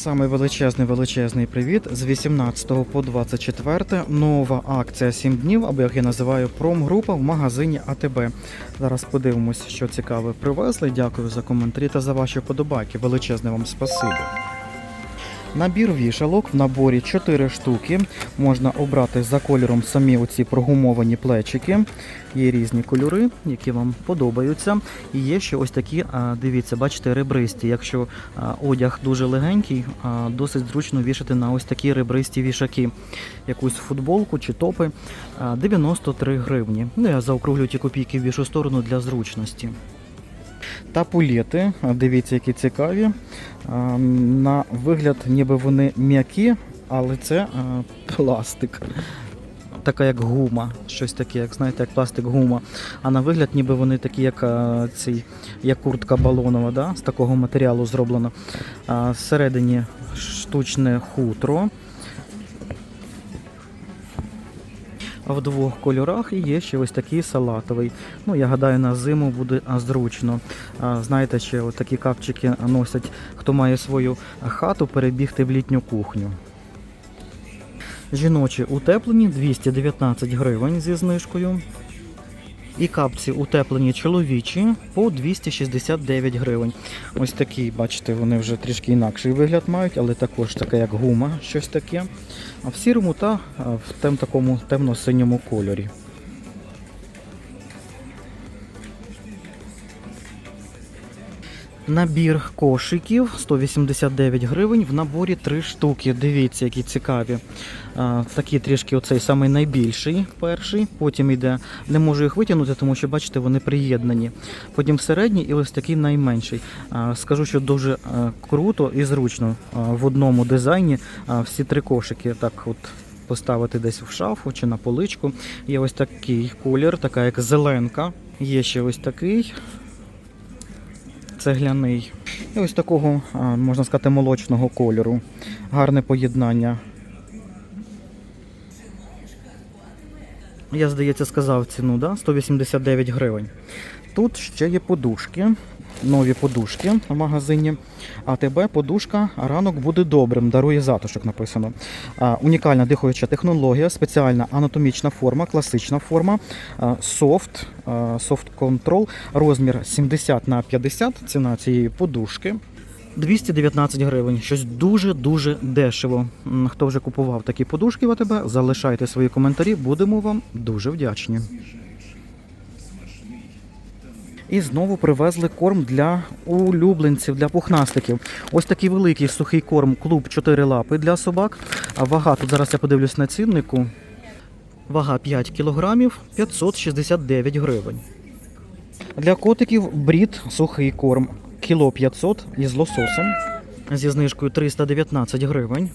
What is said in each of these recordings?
Саме величезний величезний привіт з 18 по 24 нова акція 7 днів, або як я називаю промгрупа в магазині АТБ. Зараз подивимось, що цікаве привезли. Дякую за коментарі та за ваші вподобайки. Величезне вам спасибі. Набір вішалок в наборі 4 штуки. Можна обрати за кольором самі оці прогумовані плечики. Є різні кольори, які вам подобаються. І є ще ось такі, дивіться, бачите, ребристі. Якщо одяг дуже легенький, досить зручно вішати на ось такі ребристі вішаки. Якусь футболку чи топи. А, 93 гривні. Ну, я заокруглю ті копійки в іншу сторону для зручності. Тапулети, а, дивіться, які цікаві. На вигляд, ніби вони м'які, але це пластик. Така як гума, щось таке, як знаєте, як пластик гума. А на вигляд, ніби вони такі, як а, ці, як куртка балонова, да? з такого матеріалу зроблено. А, Всередині штучне хутро. В двох кольорах і є ще ось такий салатовий. Ну, я гадаю, на зиму буде зручно. Знаєте, ще такі капчики носять, хто має свою хату, перебігти в літню кухню. Жіночі утеплені 219 гривень зі знижкою. І капці утеплені чоловічі по 269 гривень. Ось такі, бачите, вони вже трішки інакший вигляд мають, але також таке як гума, щось таке. А в сірому та в тем такому темно-синьому кольорі. Набір кошиків 189 гривень. В наборі 3 штуки. Дивіться, які цікаві. А, такі трішки оцей самий найбільший перший. Потім йде, не можу їх витягнути, тому що бачите, вони приєднані. Потім середній і ось такий найменший. Скажу, що дуже круто і зручно в одному дизайні всі три кошики. Так от. Поставити десь в шафу чи на поличку. Є ось такий колір, така як зеленка. Є ще ось такий цегляний. І ось такого, можна сказати, молочного кольору. Гарне поєднання. Я, здається, сказав ціну, да? 189 гривень. Тут ще є подушки, нові подушки в магазині. АТБ подушка ранок буде добрим, дарує затишок написано. А, унікальна дихаюча технологія, спеціальна анатомічна форма, класична форма, софт, софт контрол, розмір 70 на 50, ціна цієї подушки. 219 гривень, щось дуже-дуже дешево. Хто вже купував такі подушки в АТБ, залишайте свої коментарі, будемо вам дуже вдячні. І знову привезли корм для улюбленців, для пухнастиків. Ось такий великий сухий корм клуб 4 лапи для собак. А вага, тут зараз я подивлюсь на ціннику. Вага 5 кілограмів 569 гривень. Для котиків брід сухий корм кіло 500 із лососем зі знижкою 319 гривень.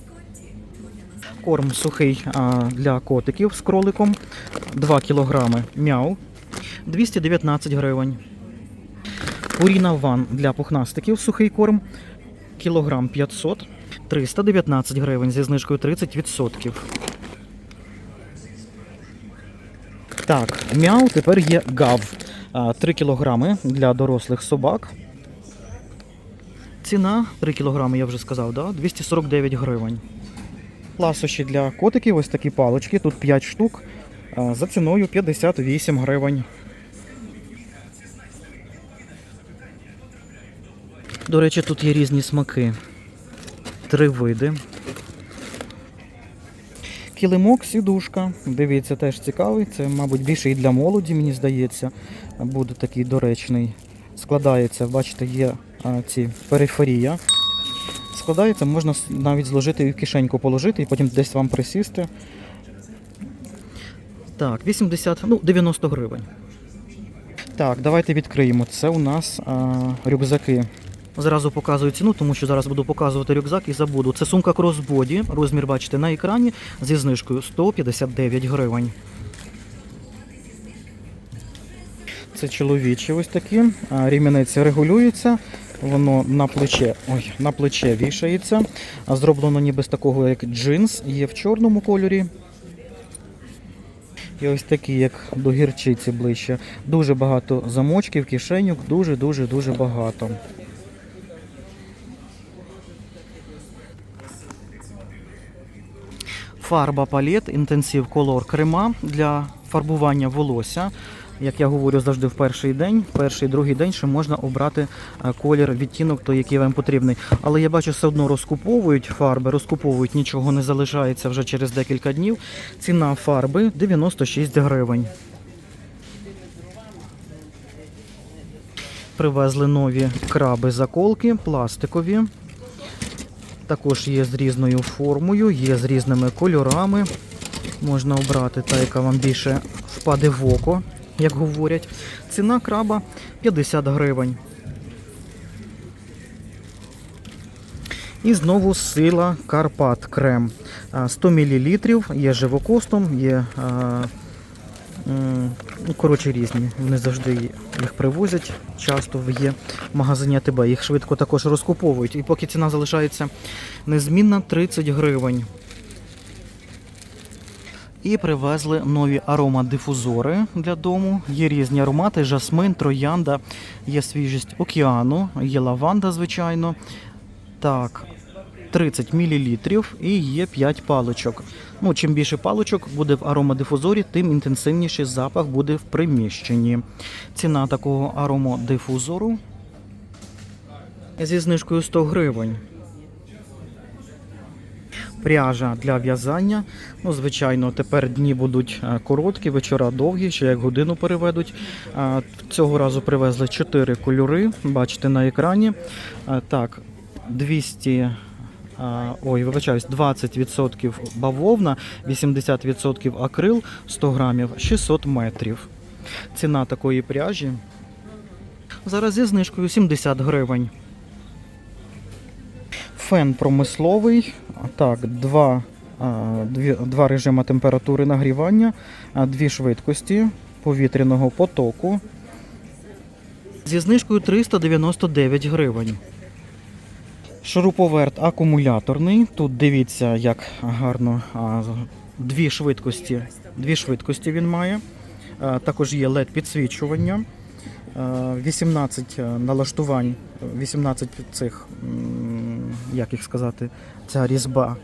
Корм сухий для котиків з кроликом 2 кілограми мяу 219 гривень. Пуріна ван для пухнастиків сухий корм кілограм 500 319 гривень зі знижкою 30%. Так, мяу тепер є гав. 3 кілограми для дорослих собак. Ціна 3 кілограми, я вже сказав, да? 249 гривень. Ласощі для котиків, ось такі палички, тут 5 штук. За ціною 58 гривень. До речі, тут є різні смаки. Три види. Килимок, сідушка. Дивіться, теж цікавий. Це, мабуть, більше і для молоді, мені здається. Буде такий доречний. Складається, бачите, є а, ці периферія. Складається, можна навіть зложити і в кишеньку положити і потім десь вам присісти. Так, 80, ну, 90 гривень. Так, давайте відкриємо. Це у нас а, рюкзаки. Зразу показую ціну, тому що зараз буду показувати рюкзак і забуду. Це сумка кросбоді. Розмір бачите на екрані зі знижкою 159 гривень. Це чоловічі ось такі. Рімінець регулюється. Воно на плече, ой, на плече вішається. Зроблено ніби з такого, як джинс, є в чорному кольорі. І ось такі, як до гірчиці ближче. Дуже багато замочків, кишенюк, дуже-дуже дуже багато. Фарба палет інтенсив колор крема для фарбування волосся. Як я говорю завжди в перший день, перший другий день, що можна обрати е, колір, відтінок, той, який вам потрібний. Але я бачу, все одно розкуповують фарби, розкуповують, нічого не залишається вже через декілька днів. Ціна фарби 96 гривень. Привезли нові краби заколки, пластикові. Також є з різною формою, є з різними кольорами. Можна обрати та, яка вам більше впаде в око, як говорять. Ціна краба 50 гривень. І знову сила Карпат крем. 100 мл, є живокостом, є коротше різні. Вони завжди їх привозять, часто є в магазині АТБ. Їх швидко також розкуповують. І поки ціна залишається незмінна 30 гривень. І привезли нові аромадифузори для дому. Є різні аромати: жасмин, троянда, є свіжість океану, є лаванда, звичайно. Так, 30 мл і є 5 паличок. Ну, чим більше паличок буде в аромадифузорі, тим інтенсивніший запах буде в приміщенні. Ціна такого аромадифузору зі знижкою 100 гривень. Пряжа для в'язання. Ну, звичайно, тепер дні будуть е, короткі, вечора довгі, ще як годину переведуть. Е, Цього разу привезли 4 кольори. Бачите на екрані. Е, Так, 200. Ой, вибачаюсь, 20% бавовна, 80% акрил, 100 грамів, 600 метрів. Ціна такої пряжі зараз зі знижкою 70 гривень. Фен промисловий. Так, два, два режими температури нагрівання, дві швидкості повітряного потоку. Зі знижкою 399 гривень. Шуруповерт акумуляторний. Тут дивіться, як гарно дві швидкості. Дві швидкості він має. Також є LED підсвічування. Е, 18 налаштувань, 18 цих, як їх сказати, ця різьба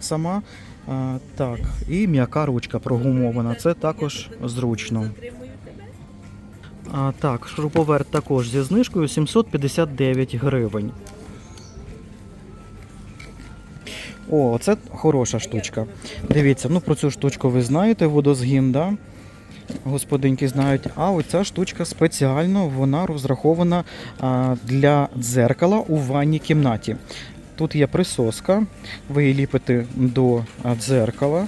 сама. Е, Так, і м'яка ручка прогумована. Це також зручно. Так, шуруповерт також зі знижкою 759 гривень. О, це хороша штучка. Дивіться, ну про цю штучку ви знаєте, водозгін, да? Господинки знають. А оця штучка спеціально вона розрахована а, для дзеркала у ванній кімнаті. Тут є присоска, ви її ліпите до дзеркала.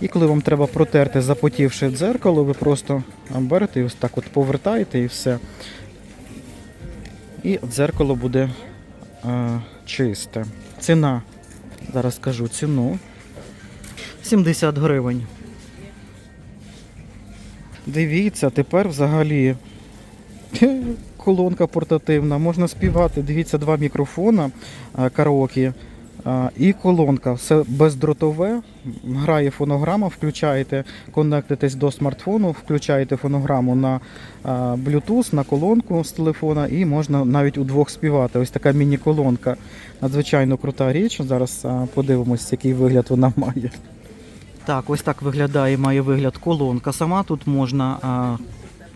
І коли вам треба протерти запотівше дзеркало, ви просто берете і ось так от повертаєте і все. І дзеркало буде а, чисте. Ціна, зараз скажу ціну. 70 гривень. Дивіться, тепер взагалі колонка портативна, можна співати. Дивіться, два мікрофона а, караоке і колонка. Все бездротове. Грає фонограма, включаєте, конектитесь до смартфону, включаєте фонограму на Bluetooth, на колонку з телефона, і можна навіть удвох співати. Ось така міні-колонка. Надзвичайно крута річ. Зараз подивимось, який вигляд вона має. Так, ось так виглядає, має вигляд колонка. Сама тут можна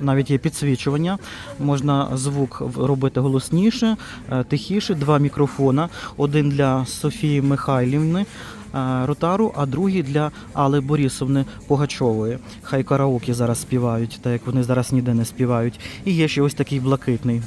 навіть є підсвічування, можна звук робити голосніше, е, тихіше. Два мікрофона. Один для Софії Михайлівни е, Ротару, а другий для Алли Борісовни Погачової. Хай караоке зараз співають, так як вони зараз ніде не співають. І є ще ось такий блакитний.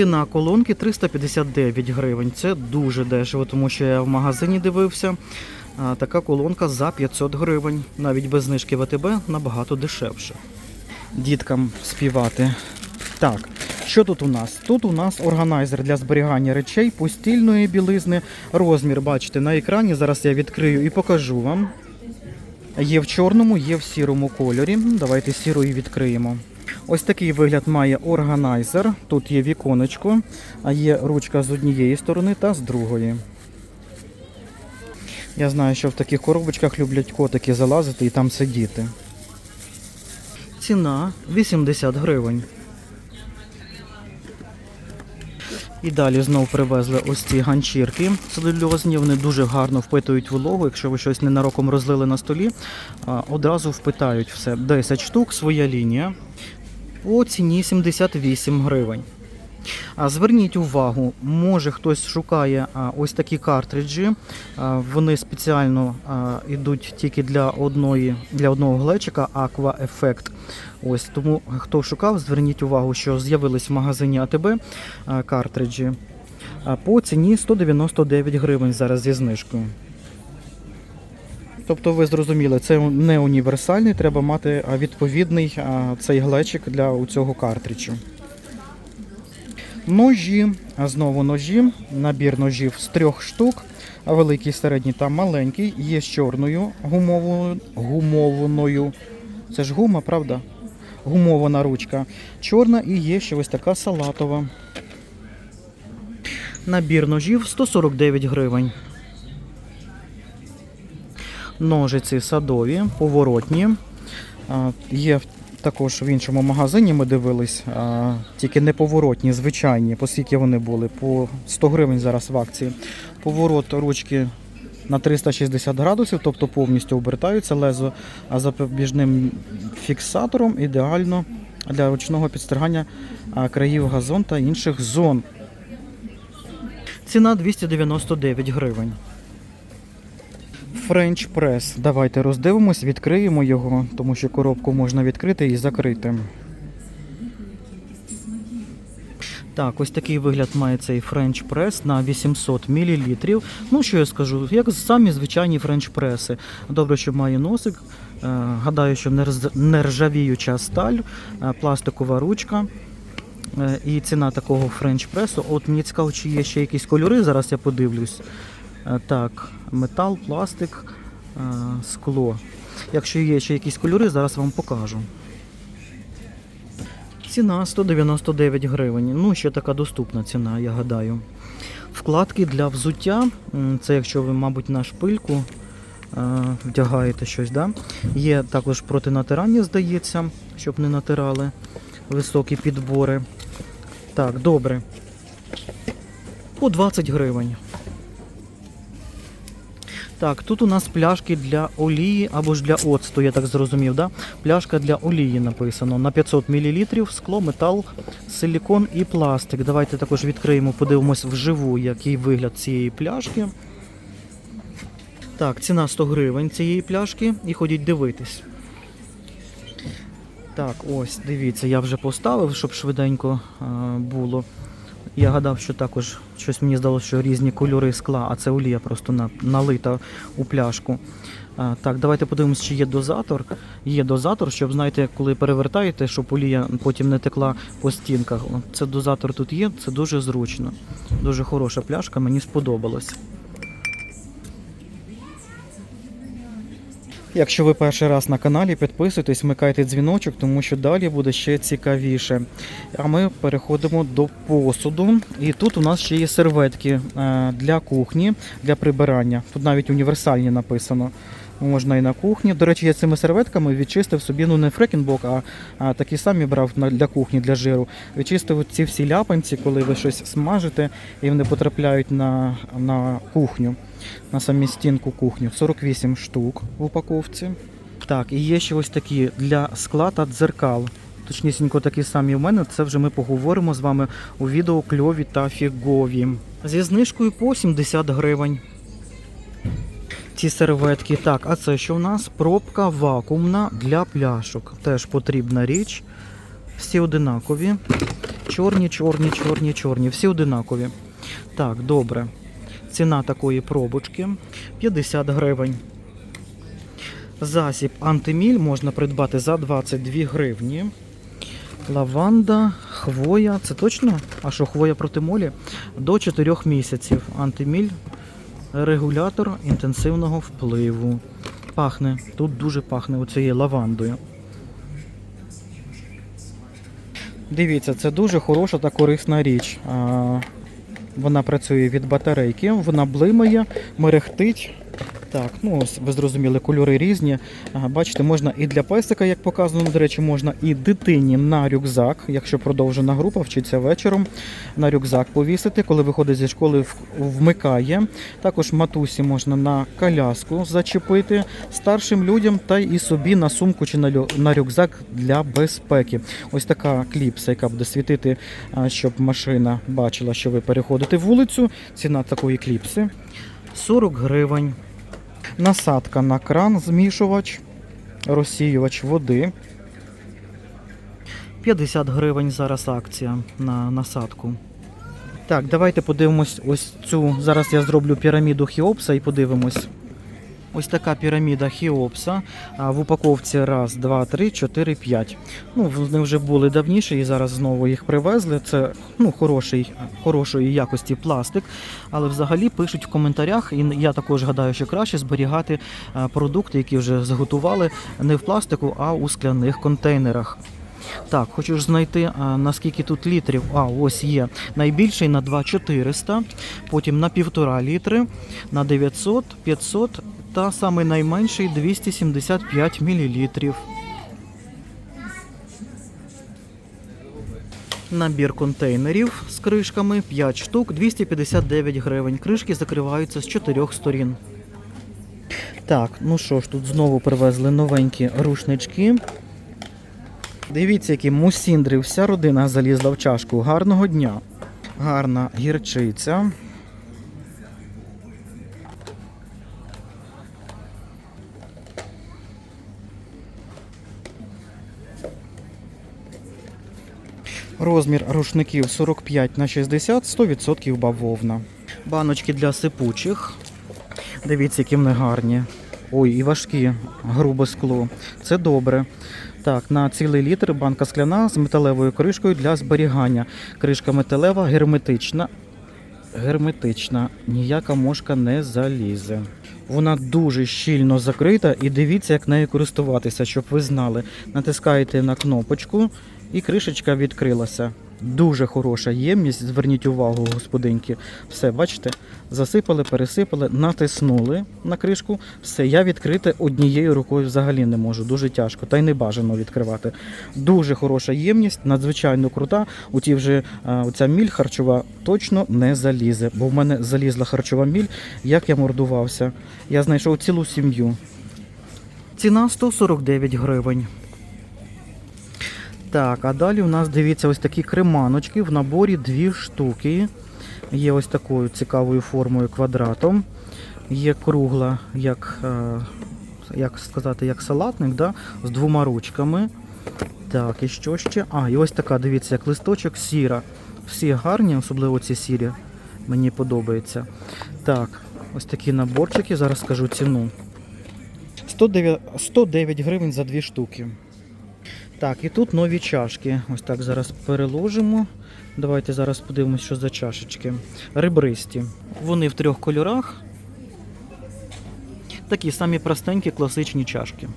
Ціна колонки 359 гривень. Це дуже дешево, тому що я в магазині дивився. Така колонка за 500 гривень. Навіть без знижки ВТБ набагато дешевше. Діткам співати. Так, що тут у нас? Тут у нас органайзер для зберігання речей постільної білизни. Розмір, бачите, на екрані. Зараз я відкрию і покажу вам. Є в чорному, є в сірому кольорі. Давайте сірою відкриємо. Ось такий вигляд має органайзер. Тут є віконечко, а є ручка з однієї сторони та з другої. Я знаю, що в таких коробочках люблять котики залазити і там сидіти. Ціна 80 гривень. І далі знов привезли ось ці ганчірки целюльозні. Вони дуже гарно впитують вологу. Якщо ви щось ненароком розлили на столі, одразу впитають все. 10 штук, своя лінія. По ціні 78 гривень. А зверніть увагу, може хтось шукає ось такі картриджі. Вони спеціально йдуть тільки для одної для одного глечика Aqua Effect. Ось тому хто шукав, зверніть увагу, що з'явились в магазині АТБ картриджі. По ціні 199 гривень зараз зі знижкою. Тобто ви зрозуміли, це не універсальний, треба мати відповідний цей глечик для цього картриджу. Ножі, знову ножі, набір ножів з трьох штук, великий, середній та маленький, є з чорною гумовою, гумованою. Це ж гума, правда? Гумована ручка. Чорна і є ще ось така салатова. Набір ножів 149 гривень. Ножиці садові, поворотні. Є також в іншому магазині ми дивились, тільки не поворотні, звичайні, по скільки вони були, по 100 гривень зараз в акції. Поворот ручки на 360 градусів, тобто повністю обертаються лезо, а запобіжним фіксатором ідеально для ручного підстригання країв газон та інших зон. Ціна 299 гривень. French Press. Давайте роздивимось, відкриємо його, тому що коробку можна відкрити і закрити. Так, ось такий вигляд має цей French Press на 800 мл. Ну, що я скажу, як самі звичайні French преси. Добре, що має носик. Е, Гадаю, що нержавіюча сталь, е, пластикова ручка. Е, І ціна такого френч-пресу. От мені цікаво, чи є ще якісь кольори, зараз я подивлюсь. Е, Так, метал, пластик, е, скло. Якщо є ще якісь кольори, зараз вам покажу. Ціна 199 гривень. Ну, ще така доступна ціна, я гадаю. Вкладки для взуття. Це якщо ви, мабуть, на шпильку е, вдягаєте щось, да? Є також протинатирання, здається, щоб не натирали високі підбори. Так, добре. По 20 гривень. Так, тут у нас пляшки для олії або ж для оцту, я так зрозумів, да? Пляшка для олії написано на 500 мл, скло, метал, силікон і пластик. Давайте також відкриємо, подивимось вживу, який вигляд цієї пляшки. Так, ціна 100 гривень цієї пляшки і ходіть дивитись. Так, ось, дивіться, я вже поставив, щоб швиденько е, було. Я гадав, що також щось мені здалося, що різні кольори скла, а це олія просто на, налита у пляшку. А, так, давайте подивимось, чи є дозатор. Є дозатор, щоб знаєте, коли перевертаєте, щоб олія потім не текла по стінках. Це дозатор тут є, це дуже зручно. Дуже хороша пляшка, мені сподобалось. Якщо ви перший раз на каналі, підписуйтесь, вмикайте дзвіночок, тому що далі буде ще цікавіше. А ми переходимо до посуду. І тут у нас ще є серветки е, для кухні, для прибирання. Тут навіть універсальні написано. Можна і на кухні. До речі, я цими серветками відчистив собі ну не фрекінбок, а, а такі самі брав для кухні, для жиру. Відчистив ці всі ляпанці, коли ви щось смажите, і вони потрапляють на, на кухню, на самі стінку кухню. 48 штук в упаковці. Так, і є ще ось такі для скла та дзеркал. Точнісінько такі самі в мене. Це вже ми поговоримо з вами у відео кльові та фігові. Зі знижкою по 70 гривень. Ці серветки. Так, а це що в нас? Пробка вакуумна для пляшок. Теж потрібна річ. Всі одинакові. Чорні, чорні, чорні, чорні. Всі одинакові. Так, добре. Ціна такої пробочки 50 гривень. Засіб антиміль можна придбати за 22 гривні. Лаванда, хвоя, це точно? А що, хвоя проти молі? До 4 місяців. Антиміль, регулятор інтенсивного впливу. Пахне, тут дуже пахне оцією лавандою. Дивіться, це дуже хороша та корисна річ. Вона працює від батарейки, вона блимає, мерехтить. Так, ну ви зрозуміли, кольори різні. Бачите, можна і для песика, як показано, до речі, можна і дитині на рюкзак, якщо продовжена група вчиться вечором, на рюкзак повісити, коли виходить зі школи, вмикає. Також матусі можна на коляску зачепити старшим людям та і собі на сумку чи на рюкзак для безпеки. Ось така кліпса, яка буде світити, щоб машина бачила, що ви переходите вулицю. Ціна такої кліпси 40 гривень. Насадка на кран, змішувач, розсіювач води. 50 гривень зараз акція на насадку. Так, давайте подивимось ось цю. Зараз я зроблю піраміду Хіопса і подивимось. Ось така піраміда Хіопса. В упаковці раз, два, три, чотири, п'ять. Ну, вони вже були давніше і зараз знову їх привезли. Це ну, хороший, хорошої якості пластик. Але взагалі пишуть в коментарях, і я також гадаю, що краще зберігати продукти, які вже заготували не в пластику, а у скляних контейнерах. Так, хочу ж знайти, наскільки тут літрів. А, ось є. Найбільший на 2400, потім на 1,5 літри, на 900, 500 та самий найменший 275 мл. Набір контейнерів з кришками 5 штук, 259 гривень. Кришки закриваються з чотирьох сторін. Так, ну що ж, тут знову привезли новенькі рушнички. Дивіться, які мусіндри, вся родина залізла в чашку. Гарного дня. Гарна гірчиця. Розмір рушників 45 на 60, 100% бавовна. Баночки для сипучих. Дивіться, які вони гарні. Ой, і важкі, грубе скло. Це добре. Так, на цілий літр банка скляна з металевою кришкою для зберігання. Кришка металева, герметична. Герметична. Ніяка мошка не залізе. Вона дуже щільно закрита і дивіться, як нею користуватися, щоб ви знали. Натискаєте на кнопочку і кришечка відкрилася. Дуже хороша ємність, зверніть увагу, господинки. Все, бачите, засипали, пересипали, натиснули на кришку. Все, я відкрити однією рукою взагалі не можу. Дуже тяжко, та й не бажано відкривати. Дуже хороша ємність, надзвичайно крута. У ті вже а, оця міль харчова точно не залізе, бо в мене залізла харчова міль, як я мордувався. Я знайшов цілу сім'ю. Ціна 149 гривень. Так, а далі у нас дивіться ось такі креманочки в наборі дві штуки. Є ось такою цікавою формою квадратом. Є кругла, як, е, як сказати, як салатник, да? з двома ручками. Так, і що ще? А, і ось така, дивіться, як листочок сіра. Всі гарні, особливо ці сірі. Мені подобається. Так, ось такі наборчики, зараз скажу ціну. 109, 109 гривень за дві штуки. Так, і тут нові чашки. Ось так зараз переложимо. Давайте зараз подивимось, що за чашечки. Ребристі. Вони в трьох кольорах. Такі самі простенькі класичні чашки.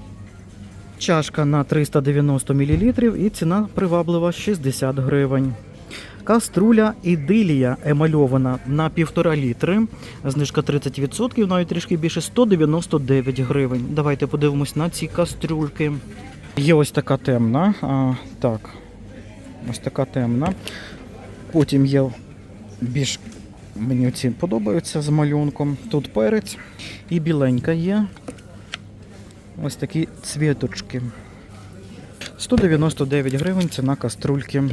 Чашка на 390 мл і ціна приваблива 60 гривень. Каструля ідилія емальована на 1,5 літри. Знижка 30%, навіть трішки більше 199 гривень. Давайте подивимось на ці кастрюльки. Є ось така темна. А, так, ось така темна. Потім є більш мені ці подобаються з малюнком. Тут перець і біленька є. Ось такі цвіточки. 199 гривень ціна каструльки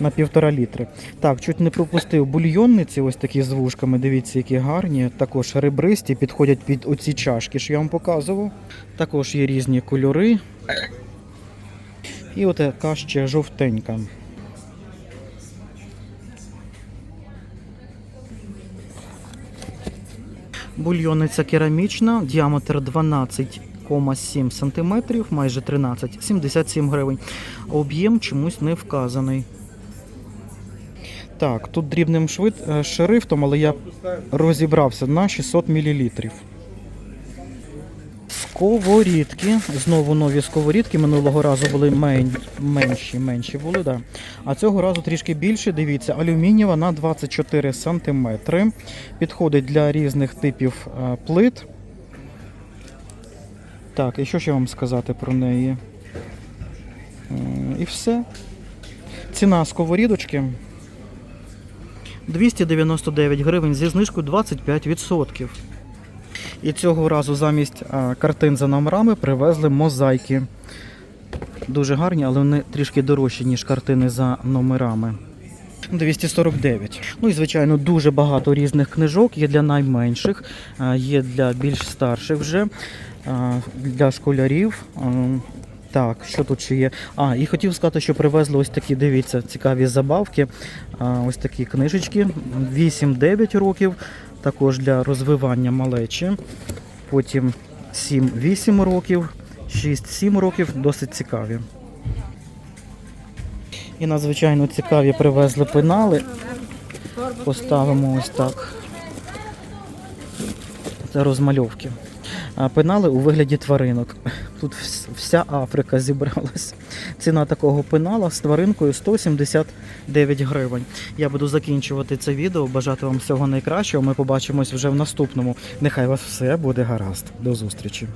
на півтора літри. Так, чуть не пропустив бульйонниці, ось такі з вушками. Дивіться, які гарні. Також ребристі підходять під оці чашки, що я вам показував. Також є різні кольори. І от така ще жовтенька. Бульйонниця керамічна, діаметр 12,7 см, майже 13, 77 гривень. Об'єм чомусь не вказаний. Так, тут дрібним швид... е, шрифтом, але я розібрався на 600 мл. Сковорідки. Знову нові сковорідки. Минулого разу були мен... менші, менші були, да. А цього разу трішки більше. Дивіться, алюмінієва на 24 см. Підходить для різних типів е, плит. Так, і що ще вам сказати про неї? І все. Ціна сковорідочки 299 гривень зі знижкою 25%. І цього разу замість картин за номерами привезли мозаїки. Дуже гарні, але вони трішки дорожчі, ніж картини за номерами. 249. Ну і звичайно, дуже багато різних книжок. Є для найменших, є для більш старших вже, для школярів. Так, що тут ще є? А, і хотів сказати, що привезли ось такі, дивіться, цікаві забавки. Ось такі книжечки. 8-9 років, також для розвивання малечі. Потім 7-8 років, 6-7 років, досить цікаві. І надзвичайно цікаві привезли пенали. Поставимо ось так. Це розмальовки. Пенали у вигляді тваринок. Тут вся Африка зібралась. Ціна такого пенала з тваринкою 179 гривень. Я буду закінчувати це відео. Бажати вам всього найкращого. Ми побачимось вже в наступному. Нехай вас все буде гаразд. До зустрічі.